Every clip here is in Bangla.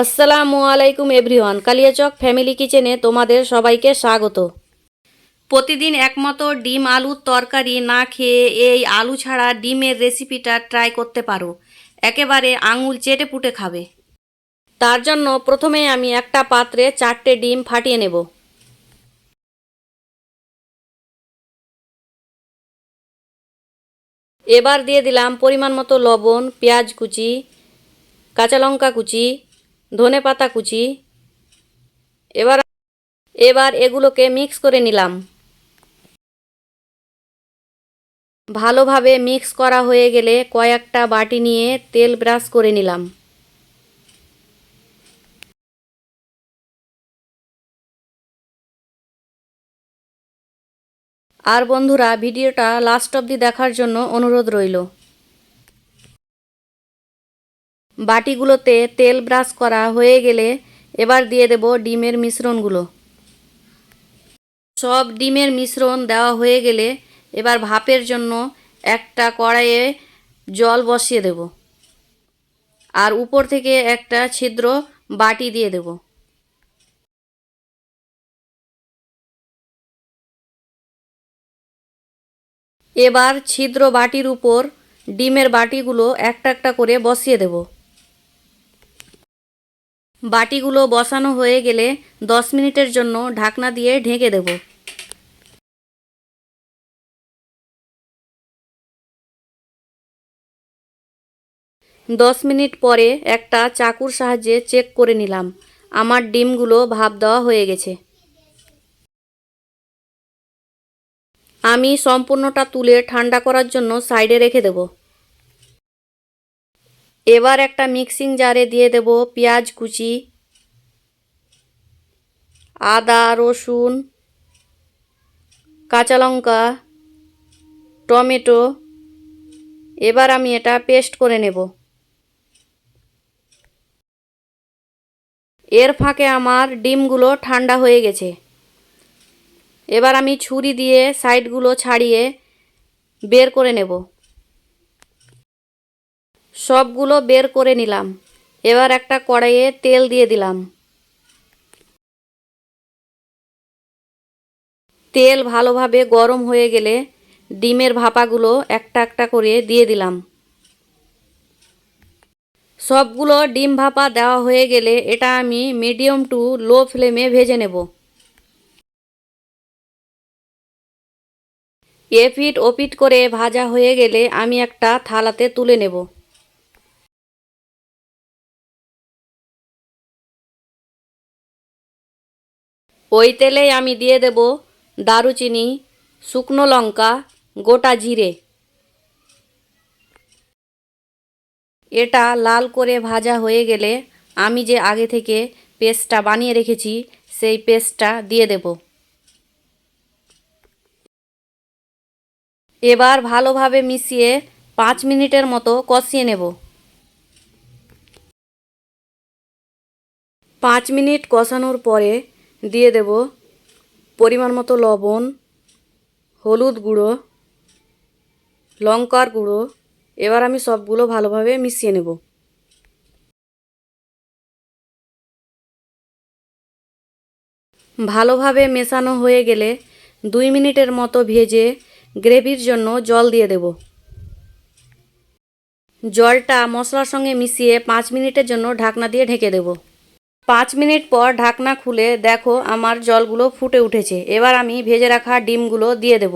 আসসালামু আলাইকুম এভরিওয়ান, কালিয়াচক ফ্যামিলি কিচেনে তোমাদের সবাইকে স্বাগত। প্রতিদিন একমতো ডিম আলুর তরকারি না খেয়ে এই আলু ছাড়া ডিমের রেসিপিটা ট্রাই করতে পারো। একেবারে আঙুল চেটে পুটে খাবে। তার জন্য প্রথমে আমি একটা পাত্রে চারটে ডিম ফাটিয়ে নেব। এবার দিয়ে দিলাম পরিমাণ মতো লবণ, পেঁয়াজ কুচি, কাঁচা লঙ্কা কুচি ধনে পাতা কুচি। এবার এবার এগুলোকে মিক্স করে নিলাম। ভালোভাবে মিক্স করা হয়ে গেলে কয়েকটা বাটি নিয়ে তেল ব্রাশ করে নিলাম। আর বন্ধুরা, ভিডিওটা লাস্ট অবধি দেখার জন্য অনুরোধ রইল। বাটিগুলোতে তেল ব্রাশ করা হয়ে গেলে এবার দিয়ে দেব ডিমের মিশ্রণগুলো। সব ডিমের মিশ্রণ দেওয়া হয়ে গেলে এবার ভাপের জন্য একটা কড়াইয়ে জল বসিয়ে দেব। আর উপর থেকে একটা ছিদ্র বাটি দিয়ে দেব। এবার ছিদ্র বাটির উপর ডিমের বাটিগুলো একটা একটা করে বসিয়ে দেব। বাটিগুলো বসানো হয়ে গেলে দশ মিনিটের জন্য ঢাকনা দিয়ে ঢেকে দেব। দশ মিনিট পরে একটা চাকুর সাহায্যে চেক করে নিলাম। আমার ডিমগুলো ভাপ দেওয়া হয়ে গেছে। আমি সম্পূর্ণটা তুলে ঠান্ডা করার জন্য সাইডে রেখে দেব। এবার একটা মিক্সিং জারে দিয়ে দেব পেঁয়াজ কুচি, আদা, রসুন, কাঁচা লঙ্কা, টমেটো। এবার আমি এটা পেস্ট করে নেব। এর ফাঁকে আমার ডিমগুলো ঠান্ডা হয়ে গেছে। এবার আমি ছুরি দিয়ে সাইডগুলো ছাড়িয়ে বের করে নেব। সবগুলো বের করে নিলাম। এবার একটা কড়াইয়ে তেল দিয়ে দিলাম। তেল ভালোভাবে গরম হয়ে গেলে ডিমের ভাপাগুলো একটা একটা করে দিয়ে দিলাম। সবগুলো ডিম ভাপা দেওয়া হয়ে গেলে এটা আমি মিডিয়াম টু লো ফ্লেমে ভেজে নেব। এপিট ওপিট করে ভাজা হয়ে গেলে আমি একটা থালাতে তুলে নেব। ওই তেলেই আমি দিয়ে দেব দারুচিনি, শুকনো লঙ্কা, গোটা জিরে। এটা লাল করে ভাজা হয়ে গেলে আমি যে আগে থেকে পেস্টটা বানিয়ে রেখেছি, সেই পেস্টটা দিয়ে দেব। এবার ভালোভাবে মিশিয়ে পাঁচ মিনিটের মতো কষিয়ে নেব। পাঁচ মিনিট কষানোর পরে দিয়ে দেব পরিমাণ মতো লবণ, হলুদ গুঁড়ো, লঙ্কার গুঁড়ো। এবার আমি সবগুলো ভালোভাবে মিশিয়ে নেব। ভালোভাবে মেশানো হয়ে গেলে দুই মিনিটের মতো ভেজে গ্রেভির জন্য জল দিয়ে দেব। জলটা মশলার সঙ্গে মিশিয়ে পাঁচ মিনিটের জন্য ঢাকনা দিয়ে ঢেকে দেব। পাঁচ মিনিট পর ঢাকনা খুলে দেখো আমার জলগুলো ফুটে উঠেছে। এবার আমি ভেজে রাখা ডিমগুলো দিয়ে দেব।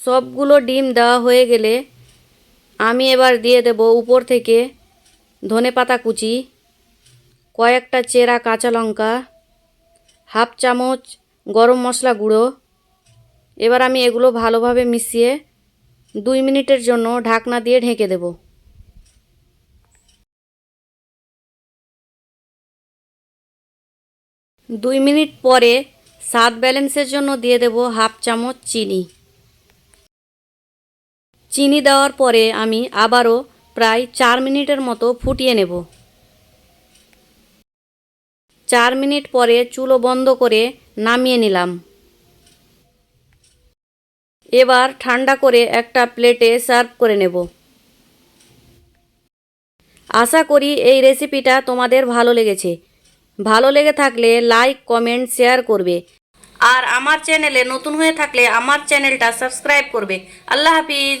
সবগুলো ডিম দেওয়া হয়ে গেলে আমি এবার দিয়ে দেব উপর থেকে ধনে পাতা কুচি, কয়েকটা চেরা কাঁচা লঙ্কা, হাফ চামচ গরম মশলা গুঁড়ো। এবার আমি এগুলো ভালোভাবে মিশিয়ে দুই মিনিটের জন্য ঢাকনা দিয়ে ঢেকে দেব। দুই মিনিট পরে স্বাদ ব্যালেন্সের জন্য দিয়ে দেব হাফ চামচ চিনি। চিনি দেওয়ার পরে আমি আবারও প্রায় চার মিনিটের মতো ফুটিয়ে নেব। চার মিনিট পরে চুলো বন্ধ করে নামিয়ে নিলাম। এবার ঠান্ডা করে একটা প্লেটে সার্ভ করে নেব। আশা করি এই রেসিপিটা তোমাদের ভালো লেগেছে। ভালো লেগে থাকলে লাইক কমেন্ট শেয়ার করবে। আর আমার চ্যানেলে নতুন হয়ে থাকলে আমার চ্যানেলটা সাবস্ক্রাইব করবে। আল্লাহ হাফিজ।